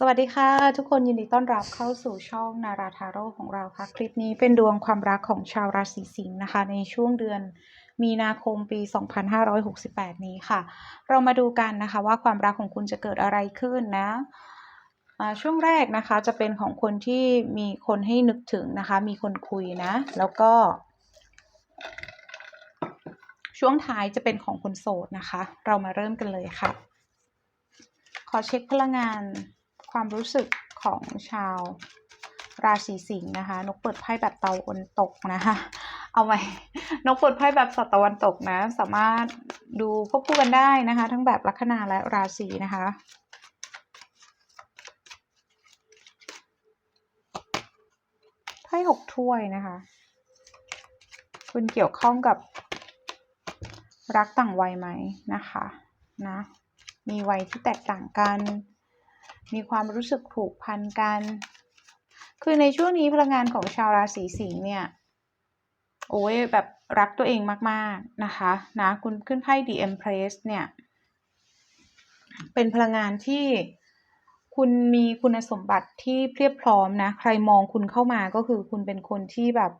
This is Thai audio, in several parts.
สวัสดีค่ะ ทุกคนยินดีต้อนรับเข้าสู่ช่องนาราทาโร่ของเราค่ะ คลิปนี้เป็นดวงความรักของชาวราศีสิงห์นะคะ ในช่วงเดือนมีนาคมปี 2568 นี้ค่ะ เรามาดูกันนะคะว่าความรักของคุณจะเกิดอะไรขึ้นนะช่วงแรกนะคะจะเป็นของคนที่มีคนให้นึกถึงนะคะ มีคนคุยนะ แล้วก็ ช่วงท้ายจะเป็นของคนโสดนะคะ เรามาเริ่มกันเลยค่ะ ขอเช็คพลังงาน ความรู้สึกของชาวราศีสิงห์นะคะ นกเปิดไพ่แบบตะวันตกนะคะ เอาไว้ นกเปิดไพ่แบบสัตว์ตะวันตกนะ สามารถดูควบคู่กันได้นะคะ ทั้งแบบลัคนาและราศีนะคะ ไพ่หกถ้วยนะคะ คุณเกี่ยวข้องกับรักต่างวัยไหมนะคะ นะ มีวัยที่แตกต่างกัน มีความรู้สึกผูกพันกัน คือในช่วงนี้พลังงานของชาวราศีสิงห์เนี่ย โอ้ยแบบรักตัวเองมากๆนะคะนะคุณขึ้นไพ่ The Empress เนี่ย เป็นพลังงานที่คุณมีคุณสมบัติที่เพียบพร้อมนะ ใครมองคุณเข้ามาก็คือคุณเป็นคนที่แบบ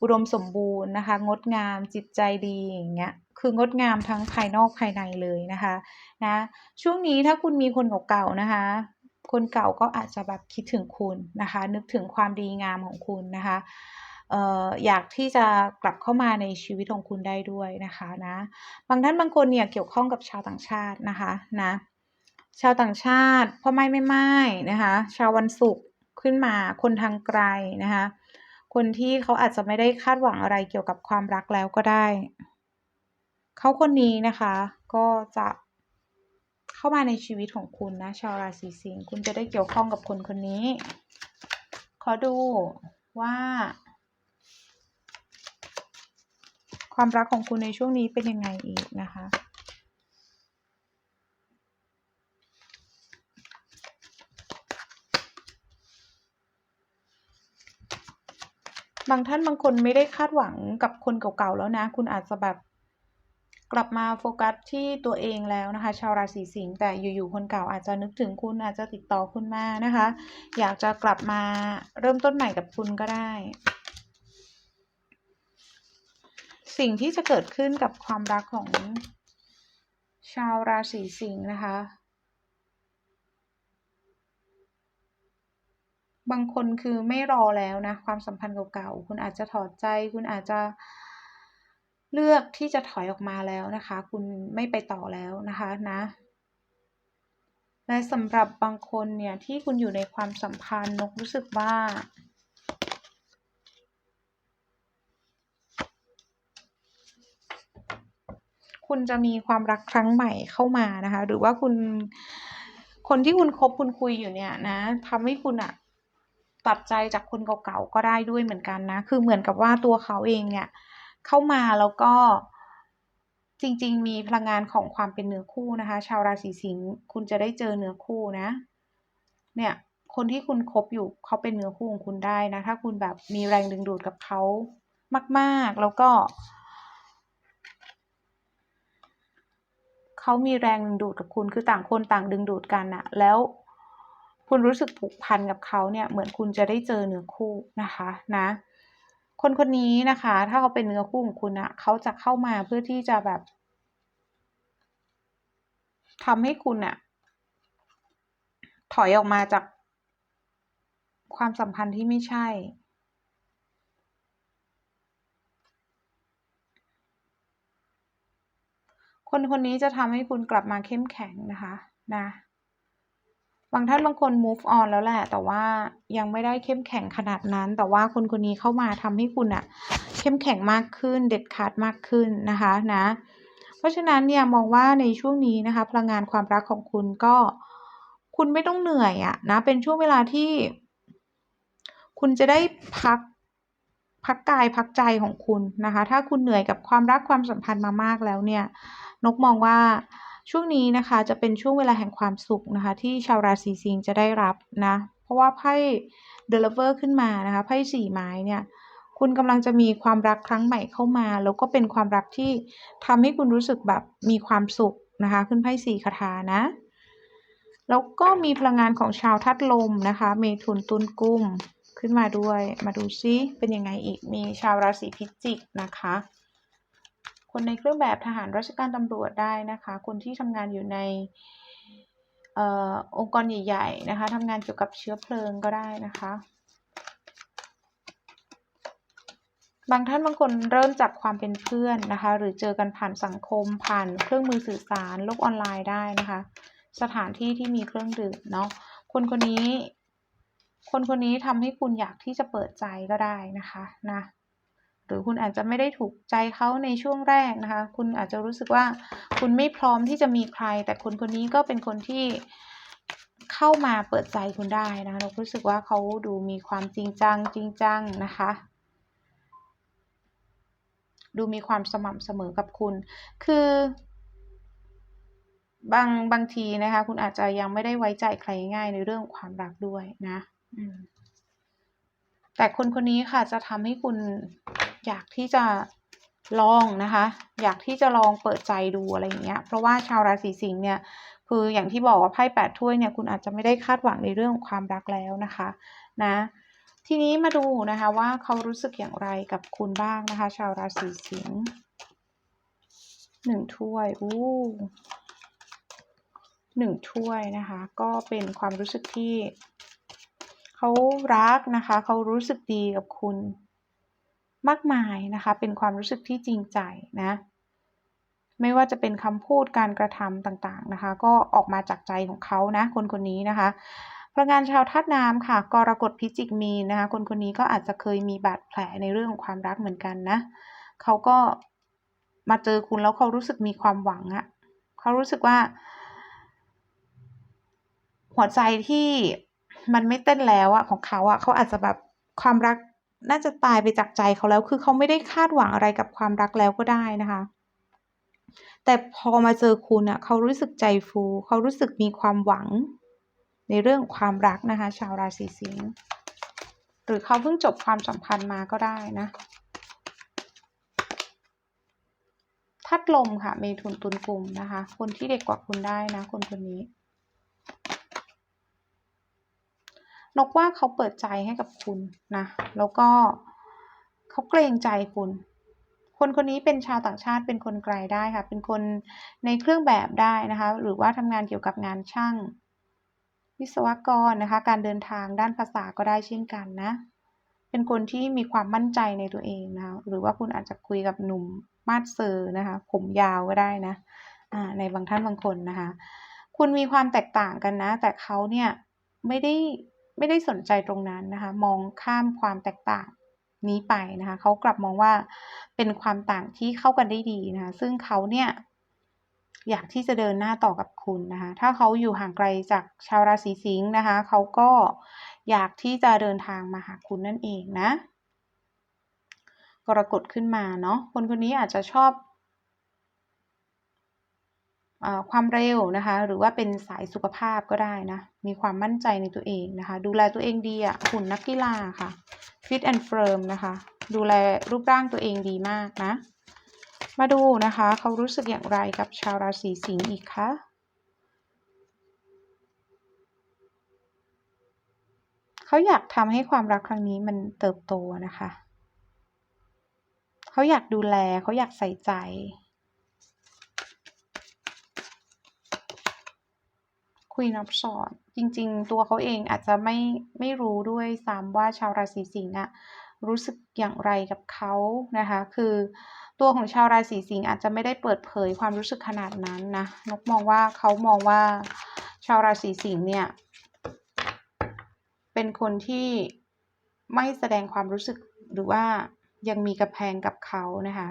อุดมสมบูรณ์นะคะ งดงามจิตใจดีอย่างเงี้ย คืองดงามทั้งภายนอกภายในเลยนะคะนะช่วงนี้ถ้าคุณมีคนเก่าๆนะคะ คนเก่าก็อาจจะแบบคิดถึงคุณนะคะ นึกถึงความดีงามของคุณนะคะเอ่ออยากที่จะกลับเข้ามาในชีวิตของคุณได้ด้วยนะคะนะบางท่านบางคนเนี่ยเกี่ยวข้องกับชาวต่างชาตินะคะนะชาวต่างชาติพ่อไม่ไม่ไม่นะคะชาววันศุกร์ขึ้นมาคนทางไกลนะคะคนที่เขาอาจจะไม่ได้คาดหวังอะไรเกี่ยวกับความรักแล้วก็ได้ เขาคนนี้นะคะ ก็จะเข้ามาในชีวิตของคุณนะ ชาวราศีสิงห์คุณจะได้เกี่ยวข้องกับคนคนนี้ ขอดูว่า ความรักของคุณในช่วงนี้เป็นยังไงอีกนะคะบางท่านบางคนไม่ได้คาดหวังกับคนเก่าๆแล้วนะ คุณอาจจะแบบ กลับมาโฟกัสที่ตัวเองแล้วนะคะ ชาวราศีสิงห์แต่อยู่ๆคนเก่าอาจจะนึกถึงคุณอาจจะติดต่อคุณมานะคะ อยากจะกลับมาเริ่มต้นใหม่กับคุณก็ได้ สิ่งที่จะเกิดขึ้นกับความรักของชาวราศีสิงห์นะคะ บางคนคือไม่รอแล้วนะ ความสัมพันธ์เก่าๆ คุณอาจจะถอดใจ คุณอาจจะ เลือกที่จะถอยออกมาแล้วนะคะ คุณไม่ไปต่อแล้วนะคะนะและสำหรับบางคนเนี่ยที่คุณอยู่ในความสัมพันธ์นกรู้สึกว่า คุณจะมีความรักครั้งใหม่เข้ามานะคะ หรือว่าคุณคนที่คุณคบคุณคุยอยู่เนี่ยนะทำให้คุณอะตัดใจจากคนเก่าๆก็ได้ด้วยเหมือนกันนะ คือเหมือนกับว่าตัวเขาเองเนี่ย เข้ามาแล้วก็จริง ๆ มีพลังงานของความเป็นเนื้อคู่นะคะ ชาวราศีสิงห์คุณจะได้เจอเนื้อคู่นะ เนี่ยคนที่คุณคบอยู่เขาเป็นเนื้อคู่ของคุณได้นะ ถ้าคุณแบบมีแรงดึงดูดกับเขามาก ๆ แล้วก็เขามีแรงดึงดูดกับคุณคือต่างคนต่างดึงดูดกันอะแล้วคุณรู้สึกผูกพันกับเขาเนี่ยเหมือนคุณจะได้เจอเนื้อคู่นะคะนะ คนคนนี้นะคะ ถ้าเขาเป็นเนื้อคู่ของคุณอะเขาจะเข้ามาเพื่อที่จะแบบทำให้คุณอะถอยออกมาจากความสัมพันธ์ที่ไม่ใช่ คนคนนี้จะทำให้คุณกลับมาเข้มแข็งนะคะ นะ บางท่านบางคน move on แล้วแหละ แต่ว่ายังไม่ได้เข้มแข็งขนาดนั้น แต่ว่าคนคนนี้เข้ามาทำให้คุณอะเข้มแข็งมากขึ้น เด็ดขาดมากขึ้นนะคะนะ เพราะฉะนั้นเนี่ยมองว่าในช่วงนี้นะคะ พลังงานความรักของคุณก็ คุณไม่ต้องเหนื่อยอะนะ เป็นช่วงเวลาที่ คุณจะได้พักพักกายพักใจของคุณนะคะ ถ้าคุณเหนื่อยกับความรักความสัมพันธ์มามากแล้วเนี่ย นกมองว่า ช่วงนี้นะคะจะเป็นช่วงเวลาแห่งความสุขนะคะ ที่ชาวราศีสิงห์จะได้รับนะ เพราะว่าไพ่ The Lover ขึ้นมานะคะไพ่สี่ไม้เนี่ยคุณกำลังจะมีความรักครั้งใหม่เข้ามา แล้วก็เป็นความรักที่ทำให้คุณรู้สึกแบบมีความสุขนะคะ ขึ้นไพ่สี่คาถานะ แล้วก็มีพลังงานของชาวธาตุลมนะคะ เมถุนตุลกุมขึ้นมาด้วย มาดูซิเป็นยังไงอีกมีชาวราศีพิจิกนะคะ คนในเครื่องแบบทหารราชการตำรวจได้นะคะ คนที่ทำงานอยู่ในออองค์กรใหญ่ ๆ นะคะทำงานเกี่ยวกับเชื้อเพลิงก็ได้นะคะ บางท่านบางคนเริ่มจากความเป็นเพื่อนนะคะ หรือเจอกันผ่านสังคมผ่านเครื่องมือสื่อสารโลกออนไลน์ได้นะคะ สถานที่ที่มีเครื่องดื่มเนาะคนคนนี้ คนคนนี้ทำให้คุณอยากที่จะเปิดใจก็ได้นะคะนะ หรือคุณอาจจะไม่ได้ถูกใจเขาในช่วงแรกนะคะ คุณอาจจะรู้สึกว่าคุณไม่พร้อมที่จะมีใคร แต่คนคนนี้ก็เป็นคนที่เข้ามาเปิดใจคุณได้นะเรารู้สึกว่าเขาดูมีความจริงจังจริงจังนะคะ ดูมีความสม่ำเสมอกับคุณ คือบางบางทีนะคะ คุณอาจจะยังไม่ได้ไว้ใจใครง่ายในเรื่องความรักด้วยนะแต่คนคนนี้ค่ะจะทำให้คุณ อยากที่จะลองนะคะ อยากที่จะลองเปิดใจดูอะไรอย่างเงี้ย เพราะว่าชาวราศีสิงห์เนี่ย คืออย่างที่บอกว่าไพ่แปดถ้วยเนี่ยคุณอาจจะไม่ได้คาดหวังในเรื่องของความรักแล้วนะคะ นะ ทีนี้มาดูนะคะว่าเขารู้สึกอย่างไรกับคุณบ้างนะคะ ชาวราศีสิงห์หนึ่งถ้วยอู้หนึ่งถ้วยนะคะ ก็เป็นความรู้สึกที่เขารักนะคะ เขารู้สึกดีกับคุณ มากมายนะคะ เป็นความรู้สึกที่จริงใจนะ ไม่ว่าจะเป็นคำพูดการกระทำต่างๆนะคะ ก็ออกมาจากใจของเขานะคนคนนี้นะคะพลังงานชาวธาตุน้ำค่ะ กรกฎพิจิกมีนนะคะ คนคนนี้ก็อาจจะเคยมีบาดแผลในเรื่องของความรักเหมือนกันนะ เขาก็มาเจอคุณแล้วเขารู้สึกมีความหวังอะเขารู้สึกว่า หัวใจที่มันไม่เต้นแล้วอะของเขาอะเขาอาจจะแบบความรัก น่าจะตายไปจากใจเขาแล้ว คือเขาไม่ได้คาดหวังอะไรกับความรักแล้วก็ได้นะคะ แต่พอมาเจอคุณอะเขารู้สึกใจฟู เขารู้สึกมีความหวัง ในเรื่องความรักนะคะ ชาวราศีสิงห์หรือเขาเพิ่งจบความสัมพันธ์มาก็ได้นะทัดลมค่ะเมถุนตุลกลุ่มนะคะ คนที่เด็กกว่าคุณได้นะ คนคนนี้ นกว่าเขาเปิดใจให้กับคุณนะ แล้วก็เขาเกรงใจคุณ คนคนนี้เป็นชาวต่างชาติเป็นคนไกลได้ค่ะ เป็นคนในเครื่องแบบได้นะคะ หรือว่าทำงานเกี่ยวกับงานช่าง วิศวกรนะคะ การเดินทางด้านภาษาก็ได้เช่นกันนะ เป็นคนที่มีความมั่นใจในตัวเองนะ หรือว่าคุณอาจจะคุยกับหนุ่มมาดเซอร์นะคะ ผมยาวก็ได้นะในบางท่านบางคนนะคะ คุณมีความแตกต่างกันนะ แต่เขาเนี่ยไม่ได้ ไม่ได้สนใจตรงนั้นนะคะ มองข้ามความแตกต่างนี้ไปนะคะเขากลับมองว่าเป็นความต่างที่เข้ากันได้ดีนะคะ ซึ่งเขาเนี่ยอยากที่จะเดินหน้าต่อกับคุณนะคะ ถ้าเขาอยู่ห่างไกลจากชาวราศีสิงห์นะคะ เขาก็อยากที่จะเดินทางมาหาคุณนั่นเองนะ กรกฎขึ้นมาเนาะ คนคนนี้อาจจะชอบ ความเร็วนะคะ หรือว่าเป็นสายสุขภาพก็ได้นะ มีความมั่นใจในตัวเองนะคะ ดูแลตัวเองดีอะหุ่นนักกีฬาค่ะ fit and firm นะคะ ดูแลรูปร่างตัวเองดีมากนะ มาดูนะคะ เขารู้สึกอย่างไรกับชาวราศีสิงห์อีกคะเขาอยากทำให้ความรักครั้งนี้มันเติบโตนะคะ เขาอยากดูแล เขาอยากใส่ใจ Queen of Swords จริง ๆ ตัวเขาเองอาจจะไม่ไม่รู้ด้วยซ้ำว่าชาวราศีสิงห์อะรู้สึกอย่างไรกับเขานะคะ คือตัวของชาวราศีสิงห์อาจจะไม่ได้เปิดเผยความรู้สึกขนาดนั้นนะนกมองว่าเขามองว่าชาวราศีสิงห์เนี่ย เป็นคนที่ไม่แสดงความรู้สึกหรือว่ายังมีกระแพงกับเขานะคะ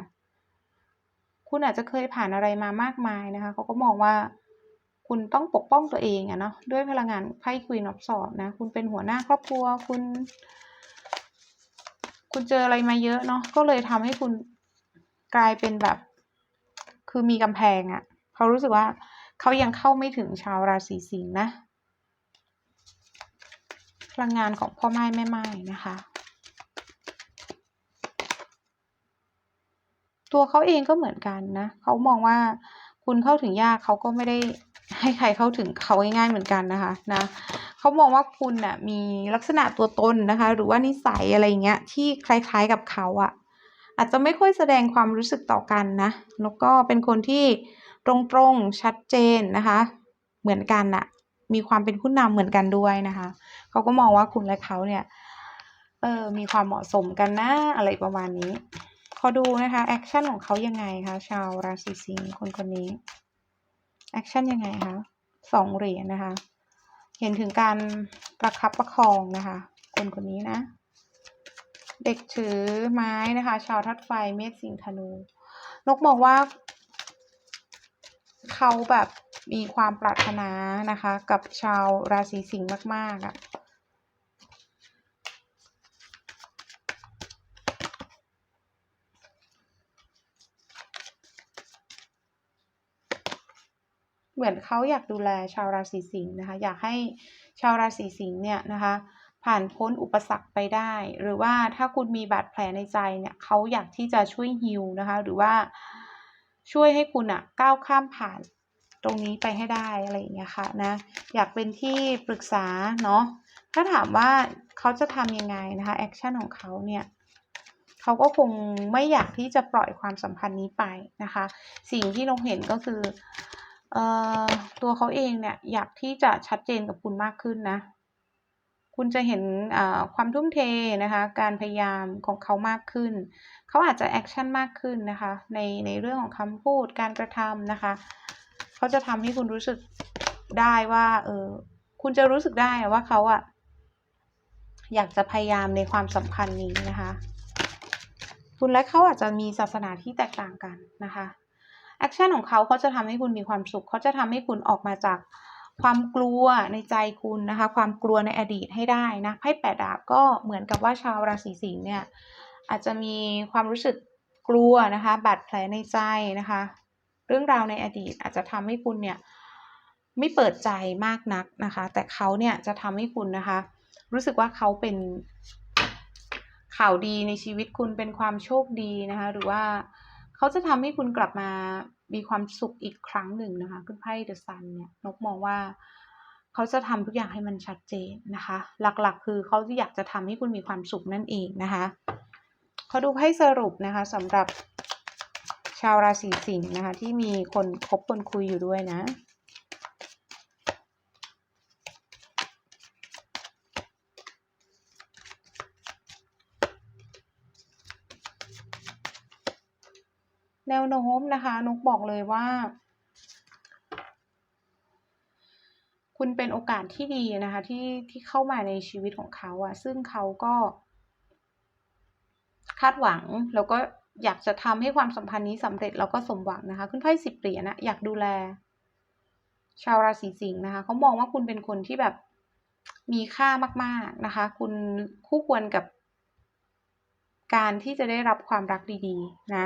คุณอาจจะเคยผ่านอะไรมามากมายนะคะเขาก็มองว่า คุณต้องปกป้องตัวเองอะเนาะด้วยพลังงานไพ่ควีนอฟสอดนะ คุณเป็นหัวหน้าครอบครัวคุณ คุณเจออะไรมาเยอะเนาะก็เลยทำให้คุณกลายเป็นแบบ คือมีกำแพงอะเขารู้สึกว่าเขายังเข้าไม่ถึงชาวราศีสิงห์นะ พลังงานของพ่อไม้แม่ไม้นะคะ ตัวเขาเองก็เหมือนกันนะเขามองว่าคุณเข้าถึงยากเขาก็ไม่ได้ ให้ใครเข้าถึงเขาง่ายๆเหมือนกันนะคะนะเขามองว่าคุณน่ะมีลักษณะตัวตนนะคะ หรือว่านิสัยอะไรเงี้ยที่คล้ายๆกับเขาอะอาจจะไม่ค่อยแสดงความรู้สึกต่อกันนะแล้วก็เป็นคนที่ตรงๆชัดเจนนะคะ เหมือนกันน่ะ มีความเป็นผู้นำเหมือนกันด้วยนะคะเขาก็มองว่าคุณและเขาเนี่ยเออมีความเหมาะสมกันนะอะไรประมาณนี้ขอดูนะคะแอคชั่นของเขายังไงคะชาวราศีสิงห์คนคนนี้ แอคชั่นยังไงคะสองเหรียญนะคะ เห็นถึงการประคับประคองนะคะ คนคนนี้นะ เด็กถือไม้นะคะ ชาวทัดไฟเมษสิงธนู นกบอกว่า เขาแบบมีความปรารถนานะคะ กับชาวราศีสิงห์มาก ๆอะ่ะ เหมือนเขาอยากดูแลชาวราศีสิงห์นะคะ อยากให้ชาวราศีสิงห์เนี่ยนะคะ ผ่านพ้นอุปสรรคไปได้ หรือว่าถ้าคุณมีบาดแผลในใจเนี่ยเขาอยากที่จะช่วยฮิวนะคะ หรือว่าช่วยให้คุณอะก้าวข้ามผ่านตรงนี้ไปให้ได้อะไรอย่างเงี้ยค่ะนะ อยากเป็นที่ปรึกษาเนาะถ้าถามว่าเขาจะทำยังไงนะคะแอคชั่นของเขาเนี่ยเขาก็คงไม่อยากที่จะปล่อยความสัมพันธ์นี้ไปนะคะ สิ่งที่นกเห็นก็คือ ตัวเขาเองเนี่ยอยากที่จะชัดเจนกับคุณมากขึ้นนะ คุณจะเห็นความทุ่มเทนะคะ การพยายามของเขามากขึ้น เขาอาจจะแอคชั่นมากขึ้นนะคะ ในในเรื่องของคำพูดการกระทำนะคะ เขาจะทำให้คุณรู้สึกได้ว่าเออคุณจะรู้สึกได้ว่าเขาอะอยากจะพยายามในความสัมพันธ์นี้นะคะ คุณและเขาอาจจะมีศาสนาที่แตกต่างกันนะคะ แอคชั่นของเขาเขาจะทำให้คุณมีความสุขเขาจะทำให้คุณออกมาจากความกลัวในใจคุณนะคะ ความกลัวในอดีตให้ได้นะไพ่แปดดาบก็เหมือนกับว่าชาวราศีสิงห์เนี่ยอาจจะมีความรู้สึกกลัวนะคะบาดแผลในใจนะคะ เรื่องราวในอดีตอาจจะทำให้คุณเนี่ยไม่เปิดใจมากนักนะคะ แต่เขาเนี่ยจะทำให้คุณนะคะ รู้สึกว่าเขาเป็นข่าวดีในชีวิตคุณเป็นความโชคดีนะคะ หรือว่า เขาจะทำให้คุณกลับมามีความสุขอีกครั้งหนึ่งนะคะ ขึ้นไพ่เดอะซันเนี่ยนกมองว่าเขาจะทำทุกอย่างให้มันชัดเจนนะคะ หลักๆ คือเขาอยากจะทำให้คุณมีความสุขนั่นเองนะคะเขาดูไพ่สรุปนะคะสำหรับชาวราศีสิงห์นะคะ ที่มีคนคบคนคุยอยู่ด้วยนะ แนวโน้มนะคะนกบอกเลยว่า คุณเป็นโอกาสที่ดีนะคะ ที่ที่เข้ามาในชีวิตของเขาอะซึ่งเขาก็ คาดหวังแล้วก็อยากจะทำให้ความสัมพันธ์นี้สำเร็จแล้วก็สมหวังนะคะ ขึ้นไพ่สิบเหรียญนะอยากดูแล ชาวราศีสิงห์นะคะเขามองว่าคุณเป็นคนที่แบบมีค่ามาก ๆนะคะ คุณคู่ควรกับการที่จะได้รับความรักดี ๆ นะ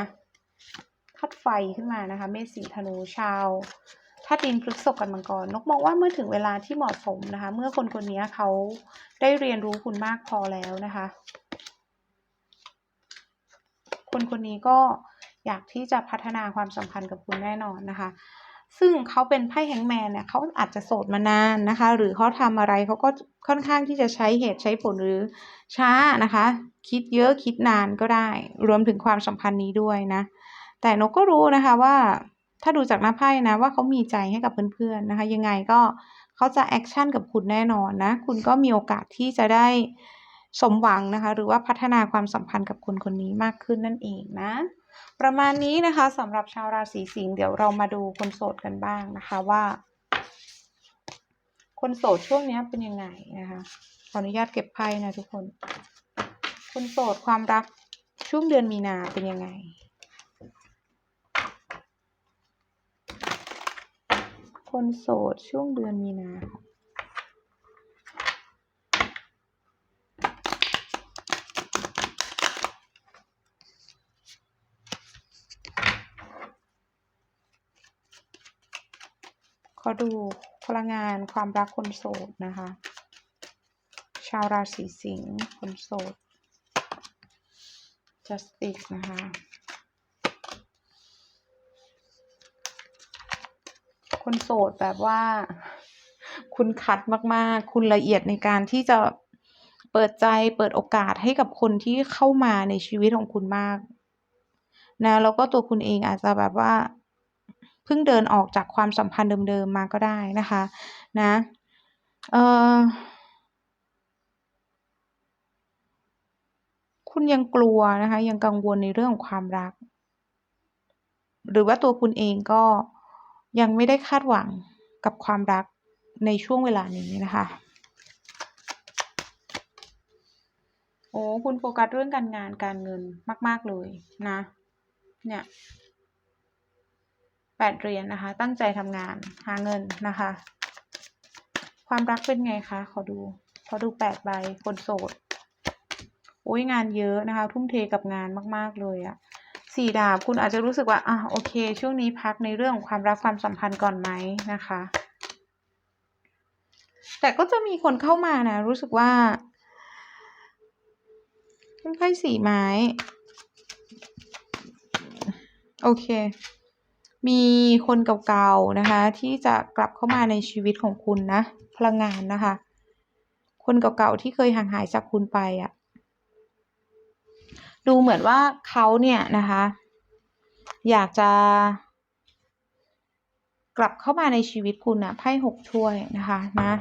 ทัดไฟขึ้นมานะคะเมษสิงธนูชาวถ้าดินพฤกษกันมังกรนกมองว่าเมื่อถึงเวลาที่เหมาะสมนะคะ เมื่อคนคนนี้เขาได้เรียนรู้คุณมากพอแล้วนะคะ คนคนนี้ก็อยากที่จะพัฒนาความสัมพันธ์กับคุณแน่นอนนะคะ ซึ่งเขาเป็นไพ่แฮงแมนเนี่ยเขาอาจจะโสดมานานนะคะ หรือเขาทำอะไรเขาก็ค่อนข้างที่จะใช้เหตุใช้ผลหรือช้านะคะ คิดเยอะคิดนานก็ได้ รวมถึงความสัมพันธ์นี้ด้วยนะ แต่นกก็รู้นะคะว่าถ้าดูจากหน้าไพ่นะว่าเขามีใจให้กับเพื่อนๆนะคะ ยังไงก็เขาจะแอคชั่นกับคุณแน่นอนนะ คุณก็มีโอกาสที่จะได้สมหวังนะคะ หรือว่าพัฒนาความสัมพันธ์กับคนคนนี้มากขึ้นนั่นเองนะ ประมาณนี้นะคะสำหรับชาวราศีสิงห์เดี๋ยวเรามาดูคนโสดกันบ้างนะคะว่า คนโสดช่วงนี้เป็นยังไงนะคะขออนุญาตเก็บไพ่นะทุกคน คนโสดความรักช่วงเดือนมีนาเป็นยังไง คนโสดช่วงเดือนมีนาค่ะขอดูพลังงานความรักคนโสดนะคะ ชาวราศีสิงห์คนโสด justice นะคะ คนโสดแบบว่า คุณคัดมากๆ คุณละเอียดในการที่จะเปิดใจเปิดโอกาสให้กับคนที่เข้ามาในชีวิตของคุณมาก นะแล้วก็ตัวคุณเองอาจจะแบบว่าเพิ่งเดินออกจากความสัมพันธ์เดิมๆมาก็ได้นะคะ นะเออคุณยังกลัวนะคะ ยังกังวลในเรื่องของความรัก หรือว่าตัวคุณเองก็ ยังไม่ได้คาดหวังกับความรักในช่วงเวลานี้นะคะ โอ้คุณโฟกัสเรื่องการงานการเงินมาก ๆ เลยนะ เนี่ย8เหรียญนะคะ ตั้งใจทำงานหาเงินนะคะ ความรักเป็นไงคะ ขอดู ขอดู8ใบคนโสด โอ๊ยงานเยอะนะคะ ทุ่มเทกับงานมาก ๆ เลยอะ 4ดาบ คุณอาจจะรู้สึกว่าอะโอเค ช่วงนี้พักในเรื่องของความรักความสัมพันธ์ก่อนไหมนะคะ แต่ก็จะมีคนเข้ามานะ รู้สึกว่าไพ่4ไม้ โอเค มีคนเก่าๆนะคะ ที่จะกลับเข้ามาในชีวิตของคุณนะ พลังงานนะคะ คนเก่าๆที่เคยห่างหายจากคุณไปอะ ดูเหมือนว่าเขาเนี่ยนะคะ อยากจะกลับเข้ามาในชีวิตคุณน่ะไพ่6ถ้วยนะคะนะ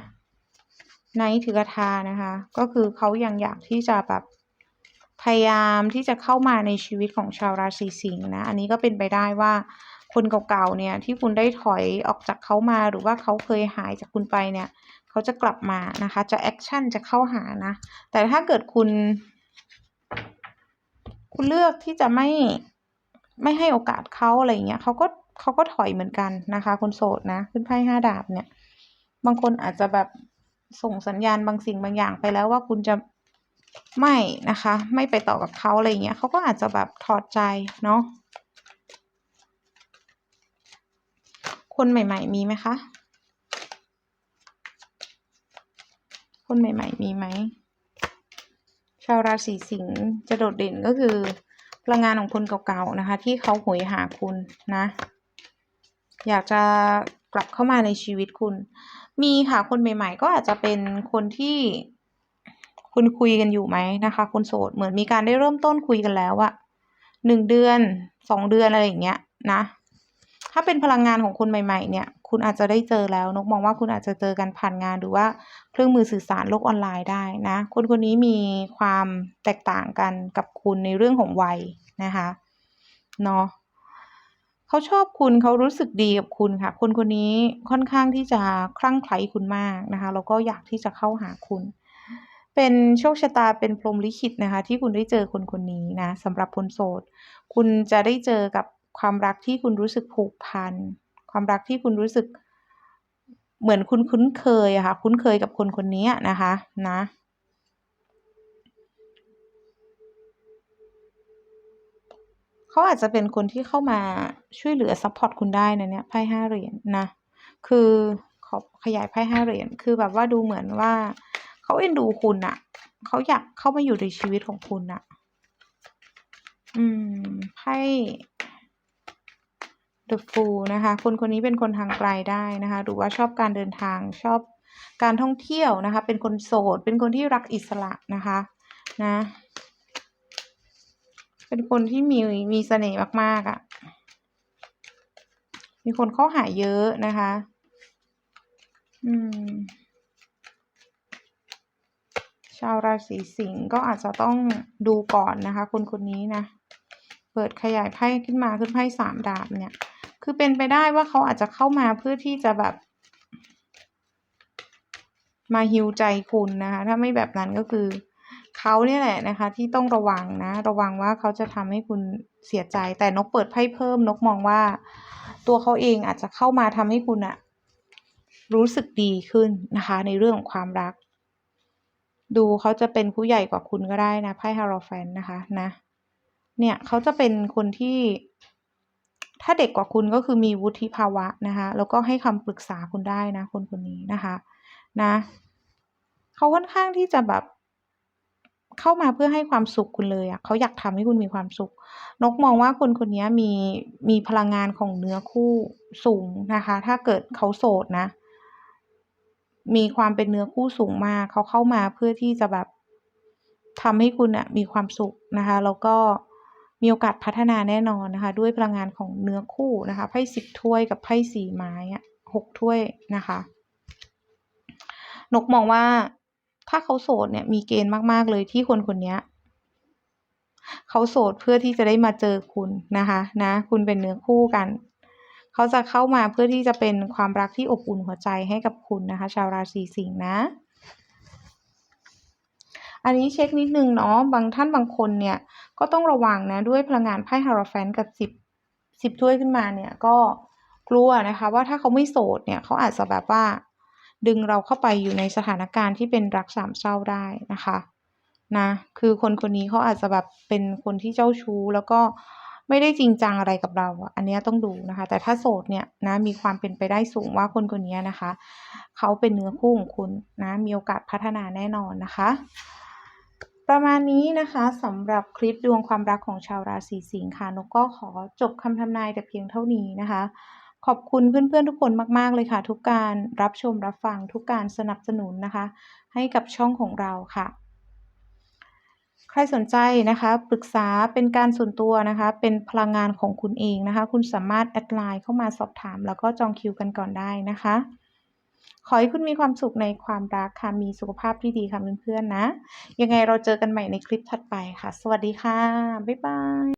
Knight ถือกระทานะคะ ก็คือเขายังอยากที่จะแบบพยายามที่จะเข้ามาในชีวิตของชาวราศีสิงห์นะ อันนี้ก็เป็นไปได้ว่าคนเก่าๆเนี่ยที่คุณได้ถอยออกจากเขามาหรือว่าเขาเคยหายจากคุณไปเนี่ย เขาจะกลับมานะคะ จะแอกชันจะเข้าหานะ แต่ถ้าเกิดคุณ คุณเลือกที่จะไม่ไม่ให้โอกาสเขาอะไรอย่างเงี้ยเขาก็เขาก็ถอยเหมือนกันนะคะ คนโสดนะขึ้นไพ่5ดาบเนี่ย บางคนอาจจะแบบส่งสัญญาณบางสิ่งบางอย่างไปแล้วว่าคุณจะไม่นะคะ ไม่ไปต่อกับเขาอะไรอย่างเงี้ยเขาก็อาจจะแบบถอดใจเนาะคนใหม่ๆ มีไหมคะ?คนใหม่ ๆ มีไหม? ชาวราศีสิงห์จะโดดเด่นก็คือ พลังงานของคนเก่าๆนะคะ ที่เขาโหยหาคุณนะ อยากจะกลับเข้ามาในชีวิตคุณ มีค่ะคนใหม่ ๆ ก็อาจจะเป็นคนที่คุณคุยกันอยู่ไหมนะคะ คนโสดเหมือนมีการได้เริ่มต้นคุยกันแล้วอะ1เดือน2เดือนอะไรอย่างเงี้ยนะ ถ้าเป็นพลังงานของคนใหม่ ๆ เนี่ย คุณอาจจะได้เจอแล้วนกมองว่าคุณอาจจะเจอกันผ่านงานหรือว่าเครื่องมือสื่อสารโลกออนไลน์ได้นะคนคนนี้มีความแตกต่างกันกับคุณในเรื่องของวัยนะคะเนาะเขาชอบคุณเขารู้สึกดีกับคุณค่ะ คนคนนี้ค่อนข้างที่จะคลั่งไคล้คุณมากนะคะแล้วก็อยากที่จะเข้าหาคุณ เป็นโชคชะตาเป็นพรหมลิขิตนะคะ ที่คุณได้เจอคนคนนี้นะสำหรับคนโสด คุณจะได้เจอกับความรักที่คุณรู้สึกผูกพัน ความรักที่คุณรู้สึก เหมือนคุณคุ้นเคยอะค่ะ คุ้นเคยกับคนคนนี้นะคะนะเขาอาจจะเป็นคนที่เข้ามาช่วยเหลือซัปพอร์ตคุณได้นะเนี่ยไพ่5เหรียญนะคือขอขยายไพ่5เหรียญคือแบบว่าดูเหมือนว่าเขาเอ็นดูคุณน่ะเขาอยากเข้ามาอยู่ในชีวิตของคุณน่ะอืมไพ่ The Fool นะคะ คนคนนี้เป็นคนทางไกลได้นะคะ หรือว่าชอบการเดินทางชอบการท่องเที่ยวนะคะ เป็นคนโสด เป็นคนที่รักอิสระนะคะนะ เป็นคนที่มีมีเสน่ห์มากๆอะมีคนเข้าหาเยอะนะคะ อืม ชาวราศีสิงห์ก็อาจจะต้องดูก่อนนะคะ คนคนนี้นะเปิดขยายไพ่ขึ้นมาขึ้นไพ่3ดาบเนี่ย คือเป็นไปได้ว่าเขาอาจจะเข้ามาเพื่อที่จะแบบ มา heal ใจคุณนะคะ ถ้าไม่แบบนั้นก็คือเขาเนี่ยแหละนะคะ ที่ต้องระวังนะ ระวังว่าเขาจะทำให้คุณเสียใจ แต่นกเปิดไพ่เพิ่มนกมองว่า ตัวเขาเองอาจจะเข้ามาทำให้คุณน่ะรู้สึกดีขึ้นนะคะ ในเรื่องของความรัก ดูเขาจะเป็นผู้ใหญ่กว่าคุณก็ได้นะไพ่ Hierophant นะคะนะ เนี่ยเขาจะเป็นคนที่ ถ้าเด็กกว่าคุณก็คือมีวุฒิภาวะนะคะ แล้วก็ให้คำปรึกษาคุณได้นะ คนคนนี้นะคะ นะเขาค่อนข้างที่จะแบบเข้ามาเพื่อให้ความสุขคุณเลยอะเขาอยากทำให้คุณมีความสุข นกมองว่าคนคนนี้มีมีพลังงานของเนื้อคู่สูงนะคะ ถ้าเกิดเขาโสดนะ มีความเป็นเนื้อคู่สูงมากเขาเข้ามาเพื่อที่จะแบบทำให้คุณอะมีความสุขนะคะ แล้วก็ มีโอกาสพัฒนาแน่นอนนะคะ ด้วยพลังงานของเนื้อคู่นะคะไพ่สิบถ้วยกับไพ่สี่ไม้หกถ้วยนะคะนกมองว่าถ้าเขาโสดเนี่ยมีเกณฑ์มาก ๆ เลยที่คนคนนี้เขาโสดเพื่อที่จะได้มาเจอคุณนะคะนะคุณเป็นเนื้อคู่กัน เขาจะเข้ามาเพื่อที่จะเป็นความรักที่อบอุ่นหัวใจให้กับคุณนะคะ ชาวราศีสิงห์นะ อันนี้เช็คนิดนึงเนาะบางท่านบางคนเนี่ยก็ต้องระวังนะด้วยพลังงานไพ่ฮาราแฟนกับสิบสิบถ้วยขึ้นมาเนี่ยก็กลัวนะคะว่าถ้าเขาไม่โสดเนี่ยเขาอาจจะแบบว่า ดึงเราเข้าไปอยู่ในสถานการณ์ที่เป็นรักสามเศร้าได้นะคะนะคือคนคนนี้เขาอาจจะแบบเป็นคนที่เจ้าชู้แล้วก็ไม่ได้จริงจังอะไรกับเรา อันนี้ต้องดูนะคะ แต่ถ้าโสดเนี่ยนะมีความเป็นไปได้สูงว่าคนคนนี้นะคะ เขาเป็นเนื้อคู่ของคุณนะมีโอกาสพัฒนาแน่นอนนะคะ ประมาณนี้นะคะสำหรับคลิปดวงความรักของชาวราศีสิงค์ค่ะนกก็ขอจบคำทำนายแต่เพียงเท่านี้นะคะ ขอบคุณเพื่อนๆทุกคนมากๆเลยค่ะ ทุกการรับชมรับฟังทุกการสนับสนุนนะคะ ให้กับช่องของเราค่ะ ใครสนใจนะคะปรึกษาเป็นการส่วนตัวนะคะ เป็นพลังงานของคุณเองนะคะ คุณสามารถแอดไลน์เข้ามาสอบถาม แล้วก็จองคิวกันก่อนได้นะคะ ขอให้คุณมีความสุขในความรักค่ะ มีสุขภาพที่ดีค่ะเพื่อนๆนะ ยังไงเราเจอกันใหม่ในคลิปถัดไปค่ะ สวัสดีค่ะ บ๊ายบาย